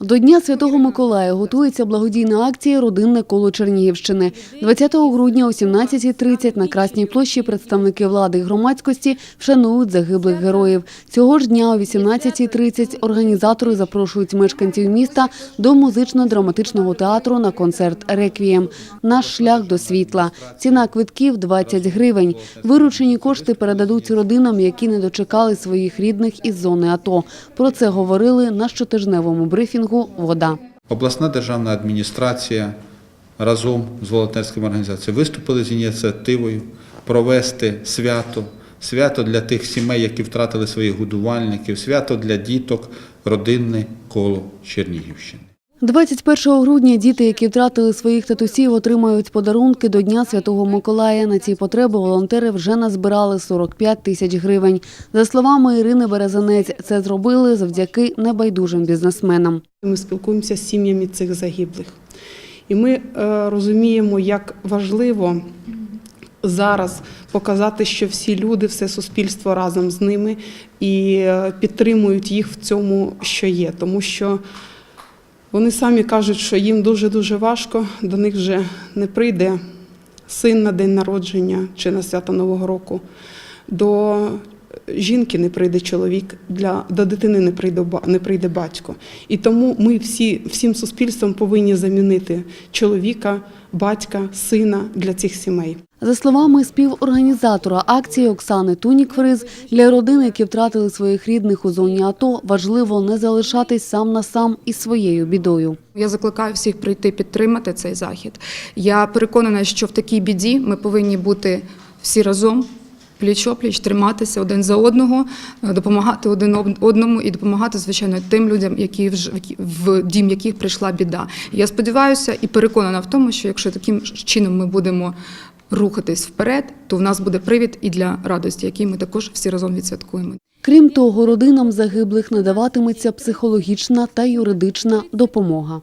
До Дня Святого Миколая готується благодійна акція Родинне коло Чернігівщини. 20 грудня о 17.30 на Красній площі представники влади і громадськості вшанують загиблих героїв. Цього ж дня о 18.30 організатори запрошують мешканців міста до музично-драматичного театру на концерт «Реквієм». Наш шлях до світла. Ціна квитків – 20 гривень. Виручені кошти передадуть родинам, які не дочекали своїх рідних із зони АТО. Про це говорили на щотижневому брифінгу «Вода». Обласна державна адміністрація разом з волонтерськими організаціями виступили з ініціативою провести свято, свято для тих сімей, які втратили своїх годувальників, свято для діток, родинне коло Чернігівщини. 21 грудня діти, які втратили своїх татусів, отримають подарунки до Дня Святого Миколая. На ці потреби волонтери вже назбирали 45 тисяч гривень. За словами Ірини Березанець, це зробили завдяки небайдужим бізнесменам. Ми спілкуємося з сім'ями цих загиблих. І ми е, розуміємо, як важливо зараз показати, що всі люди, все суспільство разом з ними і е, підтримують їх в цьому, що є. Тому що вони самі кажуть, що їм дуже-дуже важко, до них вже не прийде син на день народження чи на свято Нового року. До жінки не прийде чоловік, для, до дитини не прийде, ба- не прийде батько. І тому ми всі, всім суспільством повинні замінити чоловіка, батька, сина для цих сімей. За словами співорганізатора акції Оксани Тунік-Фриз, для родин, які втратили своїх рідних у зоні АТО, важливо не залишатись сам на сам із своєю бідою. Я закликаю всіх прийти підтримати цей захід. Я переконана, що в такій біді ми повинні бути всі разом. Пліч-опліч, триматися один за одного, е, допомагати один одному і допомагати, звичайно, тим людям, які вже в дім яких прийшла біда. Я сподіваюся і переконана в тому, що якщо таким чином ми будемо рухатись вперед, то в нас буде привід і для радості, який ми також всі разом відсвяткуємо. Крім того, родинам загиблих надаватиметься психологічна та юридична допомога.